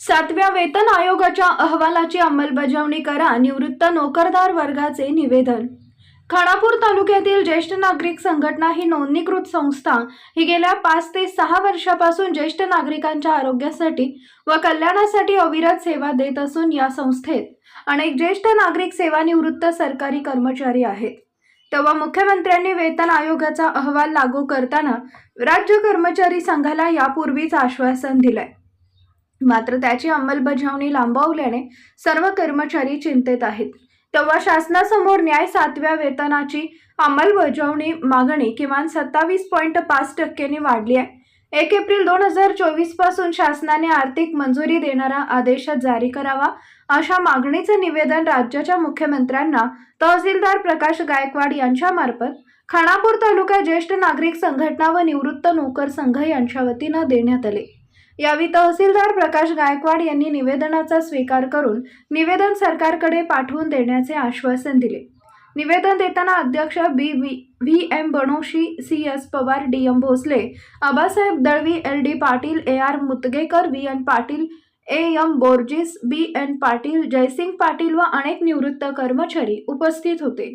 सातव्या वेतन आयोगाच्या अहवालाची अंमलबजावणी करा निवृत्त नोकरदार वर्गाचे निवेदन. खानापूर तालुक्यातील ज्येष्ठ नागरिक संघटना ही नोंदणीकृत संस्था. ही गेल्या पाच ते सहा वर्षापासून ज्येष्ठ नागरिकांच्या आरोग्यासाठी व कल्याणासाठी अविरत सेवा देत असून या संस्थेत अनेक ज्येष्ठ नागरिक सेवानिवृत्त सरकारी कर्मचारी आहेत. तेव्हा मुख्यमंत्र्यांनी वेतन आयोगाचा अहवाल लागू करताना राज्य कर्मचारी संघाला यापूर्वीच आश्वासन दिलंय. मात्र त्याची अंमलबजावणी लांबवल्याने सर्व कर्मचारी चिंतेत आहेत. तेव्हा शासनासमोर न्याय सातव्या वेतनाची अंमलबजावणी मागणी किमान सत्तावीस पॉईंट पाच टक्क्यांनी वाढली आहे. एक एप्रिल दोन हजार चोवीसपासून शासनाने आर्थिक मंजुरी देणारा आदेश जारी करावा अशा मागणीचे निवेदन राज्याच्या मुख्यमंत्र्यांना तहसीलदार प्रकाश गायकवाड यांच्यामार्फत खानापूर तालुका ज्येष्ठ नागरिक संघटना व निवृत्त नोकर संघ यांच्या वतीनं देण्यात आले. यावेळी तहसीलदार प्रकाश गायकवाड यांनी निवेदनाचा स्वीकार करून निवेदन सरकारकडे पाठवून देण्याचे आश्वासन दिले. निवेदन देताना अध्यक्ष B V V M Banoshi C S Pawar D M Bhosale Abasaheb Dalvi L D Patil A R Mutgekar V N Patil A M Borges B N Patil Jaysing Patil व अनेक निवृत्त कर्मचारी उपस्थित होते.